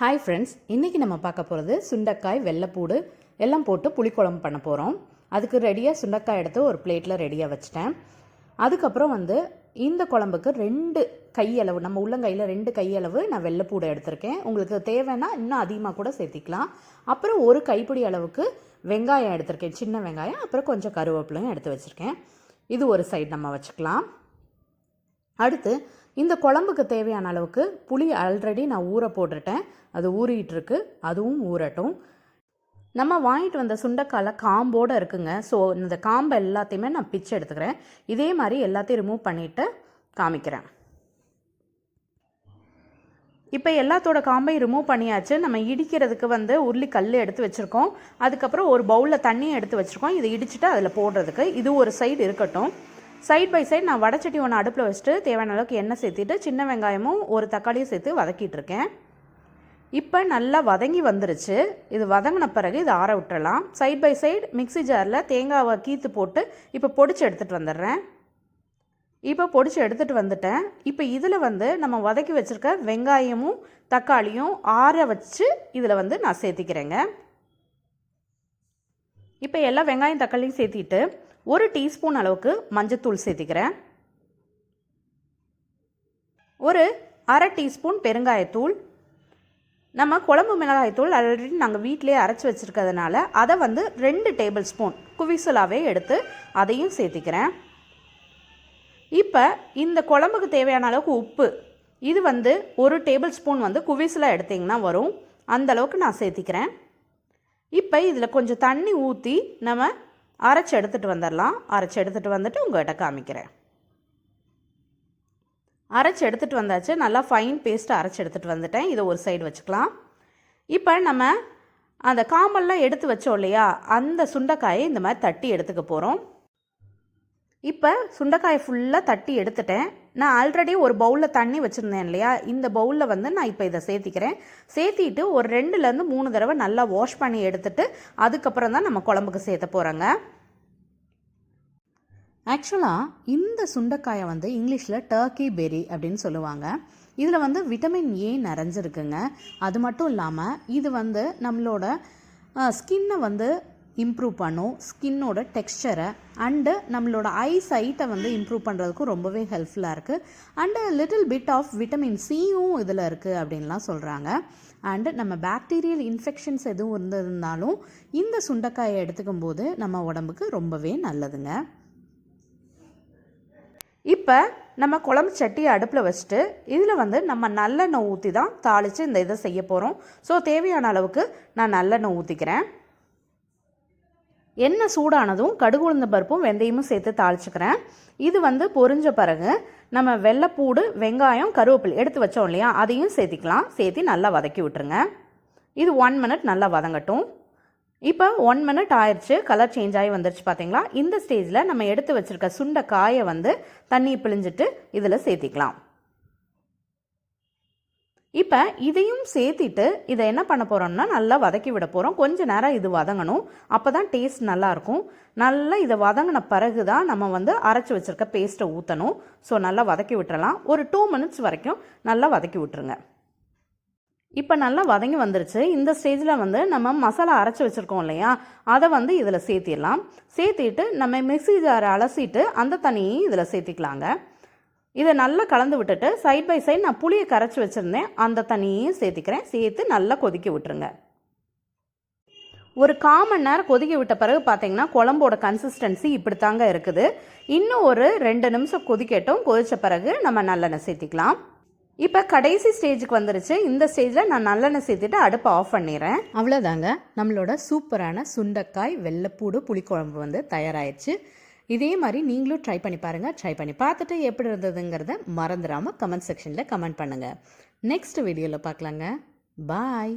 Hi friends இன்றைக்கி நம்ம பார்க்க போகிறது சுண்டைக்காய் வெள்ளைப்பூடு எல்லாம் போட்டு புளிக்குழம்பு பண்ண போகிறோம் அதுக்கு ரெடியாக சுண்டைக்காய் எடுத்து ஒரு பிளேட்டில் ரெடியாக வச்சுட்டேன். அதுக்கப்புறம் வந்து இந்த குழம்புக்கு ரெண்டு கையளவு நம்ம உள்ளங்கையில் ரெண்டு கையளவு நான் வெள்ளைப்பூடு எடுத்திருக்கேன். உங்களுக்கு தேவைன்னா இன்னும் அதிகமாக கூட சேர்த்திக்கலாம். அப்புறம் ஒரு கைப்பிடி அளவுக்கு வெங்காயம் எடுத்திருக்கேன். சின்ன வெங்காயம் அப்புறம் கொஞ்சம் கருவேப்பிலையும் எடுத்து வச்சுருக்கேன். இது ஒரு சைடு நம்ம வச்சுக்கலாம். அடுத்து இந்த குழம்புக்கு தேவையான அளவுக்கு புளி ஆல்ரெடி நான் ஊற போட்டுட்டேன். அது ஊறிட்டு இருக்கு அதுவும் ஊறட்டும். நம்ம வாங்கிட்டு வந்த சுண்டைக்கால காம்போடு இருக்குங்க. ஸோ இந்த காம்பை எல்லாத்தையுமே நான் பிச்சு எடுத்துக்கிறேன். இதே மாதிரி எல்லாத்தையும் ரிமூவ் பண்ணிவிட்டு காமிக்கிறேன். இப்போ எல்லாத்தோட காம்பையும் ரிமூவ் பண்ணியாச்சு. நம்ம இடிக்கிறதுக்கு வந்து உருளி கல் எடுத்து வச்சுருக்கோம். அதுக்கப்புறம் ஒரு பவுலில் தண்ணியை எடுத்து வச்சுருக்கோம். இதை இடிச்சிட்டு அதில் போடுறதுக்கு இது ஒரு சைடு இருக்கட்டும். சைட் பை சைடு நான் வடச்சட்டி ஒன்று அடுப்பில் வச்சுட்டு தேவையான அளவுக்கு எண்ணெய் சேர்த்திட்டு சின்ன வெங்காயமும் ஒரு தக்காளியும் சேர்த்து வதக்கிட்டுருக்கேன் இப்போ நல்லா வதங்கி வந்துருச்சு. இது வதங்கின பிறகு இது ஆற விட்டுறலாம். சைட் பை சைடு மிக்ஸி ஜாரில் தேங்காவை கீத்து போட்டு இப்போ பொடிச்சு எடுத்துகிட்டு வந்துடுறேன். இப்போ பொடிச்சு எடுத்துகிட்டு வந்துட்டேன். இப்போ இதில் வந்து நம்ம வதக்கி வச்சுருக்க வெங்காயமும் தக்காளியும் ஆற வச்சு இதில் வந்து நான் சேர்த்திக்கிறேங்க. இப்போ எல்லா வெங்காயம் தக்காளியும் சேர்த்திட்டு ஒரு டீஸ்பூன் அளவுக்கு மஞ்சத்தூள் சேர்த்திக்கிறேன். ஒரு அரை டீஸ்பூன் பெருங்காயத்தூள். நம்ம குழம்பு மிளகாய்த்தூள் ஆல்ரெடி நாங்கள் வீட்டிலே அரைச்சி வச்சுருக்கிறதுனால அதை வந்து ரெண்டு டேபிள் ஸ்பூன் குவிசலாகவே எடுத்து அதையும் சேர்த்திக்கிறேன். இப்போ இந்த குழம்புக்கு தேவையான அளவுக்கு உப்பு இது வந்து ஒரு டேபிள் ஸ்பூன் வந்து குவிசலாக எடுத்திங்கன்னா வரும். அந்த அளவுக்கு நான் சேர்த்திக்கிறேன். இப்போ இதில் கொஞ்சம் தண்ணி ஊற்றி நம்ம அரைச்சி எடுத்துகிட்டு வந்துடலாம் அரைச்சி எடுத்துகிட்டு வந்துட்டு உங்கள்கிட்ட காமிக்கிறேன். அரைச்சி எடுத்துகிட்டு வந்தாச்சு. நல்லா ஃபைன் பேஸ்ட்டு அரைச்சி எடுத்துகிட்டு வந்துட்டேன். இதை ஒரு சைடு வச்சுக்கலாம். இப்போ நம்ம அந்த காம்பெல்லாம் எடுத்து வச்சோம் இல்லையா? அந்த சுண்டைக்காயை இந்த மாதிரி தட்டி எடுத்துக்க போகிறோம் இப்போ சுண்டைக்காயை ஃபுல்லாக தட்டி எடுத்துட்டேன். நான் ஆல்ரெடி ஒரு பவுலில் தண்ணி வச்சுருந்தேன் இல்லையா? இந்த பவுலில் வந்து நான் இப்போ இதை சேர்த்திக்கிறேன். சேர்த்திட்டு ஒரு ரெண்டுலேருந்து மூணு தடவை நல்லா வாஷ் பண்ணி எடுத்துட்டு அதுக்கப்புறம் தான் நம்ம குழம்புக்கு சேர்த்த போகிறோங்க ஆக்சுவலாக இந்த சுண்டைக்காயை வந்து இங்கிலீஷில் டர்க்கி பெரி அப்படின்னு சொல்லுவாங்க. இதில் வந்து விட்டமின் ஏ நிறைஞ்சிருக்குங்க. அது மட்டும் இல்லாமல் இது வந்து நம்மளோட ஸ்கின்னை வந்து இம்ப்ரூவ் பண்ணும். ஸ்கின்னோட டெக்ஸ்சரை அண்டு நம்மளோட ஐ சைட்டை வந்து இம்ப்ரூவ் பண்ணுறதுக்கும் ரொம்பவே ஹெல்ப்ஃபுல்லாக இருக்குது and little bit of vitamin சியும் இதில் இருக்குது அப்படின்லாம் சொல்கிறாங்க அண்டு நம்ம பாக்டீரியல் இன்ஃபெக்ஷன்ஸ் எதுவும் இருந்திருந்தாலும் இந்த சுண்டைக்காயை எடுத்துக்கும் போது நம்ம உடம்புக்கு ரொம்பவே நல்லதுங்க. இப்போ நம்ம குழம்பு சட்டியை அடுப்பில் வச்சுட்டு இதில் வந்து நம்ம நல்லெண்ணெய் ஊற்றி தான் தாளித்து இந்த இதை செய்ய போகிறோம் ஸோ தேவையான அளவுக்கு நான் நல்லெண்ணெய் ஊற்றிக்கிறேன் எண்ணெய் சூடானதும் கடுகு உளுந்த பருப்பும் வெந்தயமும் சேர்த்து தாளிச்சுக்கிறேன். இது வந்து பொரிஞ்ச பிறகு நம்ம வெள்ளைப்பூடு வெங்காயம் கருவேப்பிலை எடுத்து வச்சோம் இல்லையா? அதையும் சேர்த்திக்கலாம். சேர்த்து நல்லா வதக்கி விட்டுருங்க. இது ஒன் மினிட் நல்லா வதங்கட்டும். இப்போ ஒன் மினிட் ஆயிடுச்சு கலர் சேஞ்ச் ஆகி வந்துருச்சு பார்த்தீங்களா இந்த ஸ்டேஜில் நம்ம எடுத்து வச்சுருக்க சுண்டை காயை வந்து தண்ணி பிழிஞ்சிட்டு இதில் சேர்த்திக்கலாம். இப்போ இதையும் சேர்த்திட்டு இதை என்ன பண்ண போகிறோம்னா நல்லா வதக்கி விட போகிறோம் கொஞ்சம் நேரம் இது வதங்கணும். அப்போ தான் டேஸ்ட் நல்லாயிருக்கும் நல்லா இதை வதங்கின பிறகு தான் நம்ம வந்து அரைச்சி வச்சுருக்க பேஸ்ட்டை ஊற்றணும் ஸோ நல்லா வதக்கி விட்டுறலாம். ஒரு டூ மினிட்ஸ் வரைக்கும் நல்லா வதக்கி விட்டுருங்க. இப்போ நல்லா வதங்கி வந்துருச்சு. இந்த ஸ்டேஜில் வந்து நம்ம மசாலா அரைச்சி வச்சுருக்கோம் இல்லையா? அதை வந்து இதில் சேர்த்திடலாம். சேர்த்திட்டு நம்ம மிக்சி ஜாரை அலசிட்டு அந்த தண்ணியையும் இதில் சேர்த்திக்கலாங்க. இதை நல்லா கலந்து விட்டுட்டு சைட் பை சைட் நான் புளியை கரைச்சி வச்சுருந்தேன். அந்த தண்ணியையும் சேர்த்திக்கிறேன். சேர்த்து நல்லா கொதிக்க விட்டுருங்க. ஒரு காமன் நேரம் கொதிக்க விட்ட பிறகு பார்த்தீங்கன்னா குழம்போட கன்சிஸ்டன்சி இப்படி தாங்க இருக்குது. இன்னும் ஒரு ரெண்டு நிமிஷம் கொதிக்கட்டும். கொதித்த பிறகு நம்ம நல்லெண்ணெய் சேர்த்திக்கலாம். இப்போ கடைசி ஸ்டேஜுக்கு வந்துருச்சு. இந்த ஸ்டேஜில் நான் நல்லெண்ணெய் சேர்த்துட்டு அடுப்பை ஆஃப் பண்ணிடுறேன் அவ்வளோதாங்க நம்மளோட சூப்பரான சுண்டைக்காய் வெள்ளைப்பூடு புளிக்குழம்பு வந்து தயாராகிடுச்சு இதே மாதிரி நீங்களும் ட்ரை பண்ணி பாருங்கள் ட்ரை பண்ணி பார்த்துட்டு எப்படி இருந்ததுங்கிறத மறந்துடாமல் கமெண்ட் செக்ஷனில் கமெண்ட் பண்ணுங்கள் நெக்ஸ்ட் வீடியோவில் பார்க்கலாங்க. பாய்